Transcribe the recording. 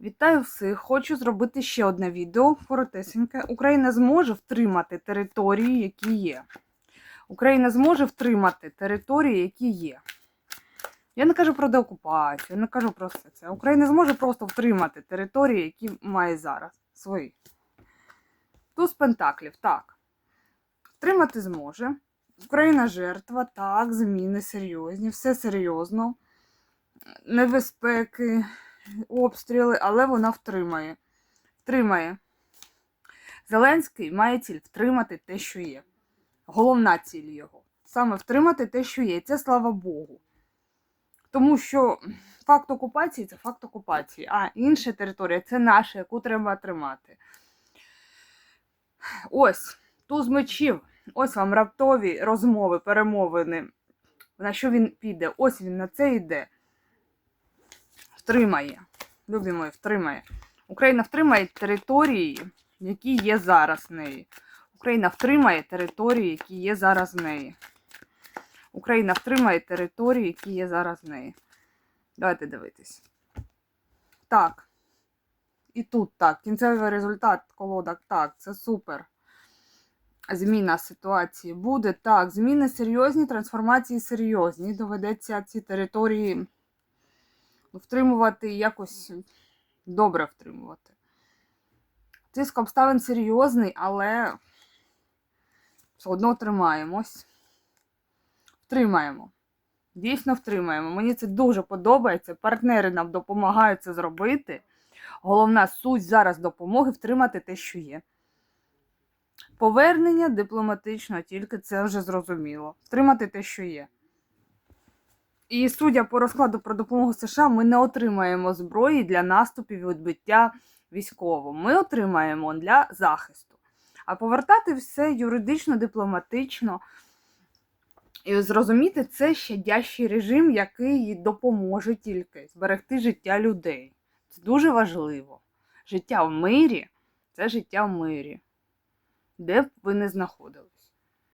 Вітаю всіх! Хочу зробити ще одне відео коротесеньке. Україна зможе втримати території, які є. Україна зможе втримати території, які є. Я не кажу про деокупацію, я не кажу про все це. Україна зможе просто втримати території, які має зараз. Свої. Туз Пентаклів, так. Втримати зможе. Україна жертва, так, зміни серйозні, все серйозно. Небезпеки, обстріли, але вона втримає. Втримає. Зеленський має ціль втримати те, що є. Головна ціль його. Саме втримати те, що є. Це слава Богу. Тому що факт окупації це факт окупації, а інша територія це наша, яку треба тримати. Ось, туз мечів. Ось вам раптові розмови, перемовини. На що він піде? Ось він на це йде. Втримає. Любі мої, втримає. Україна втримає території, які є зараз в неї. Україна втримає території, які є зараз в неї. Україна втримає території, які є зараз в неї. Давайте дивитись. Так. І тут так. Кінцевий результат колодок. Так, це супер. Зміна ситуації буде. Так, зміни серйозні, трансформації серйозні. Доведеться ці території втримувати якось добре втримувати. Тиск обставин серйозний, але все одно тримаємось. Втримаємо. Дійсно втримаємо. Мені це дуже подобається. Партнери нам допомагають це зробити. Головна суть зараз допомоги втримати те, що є. Повернення дипломатично, тільки це вже зрозуміло. Втримати те, що є. І судя по розкладу про допомогу США, ми не отримаємо зброї для наступів відбиття військово. Ми отримаємо для захисту. А повертати все юридично, дипломатично і зрозуміти, це щадящий режим, який допоможе тільки зберегти життя людей. Це дуже важливо. Життя в мирі це життя в мирі, де б ви не знаходились.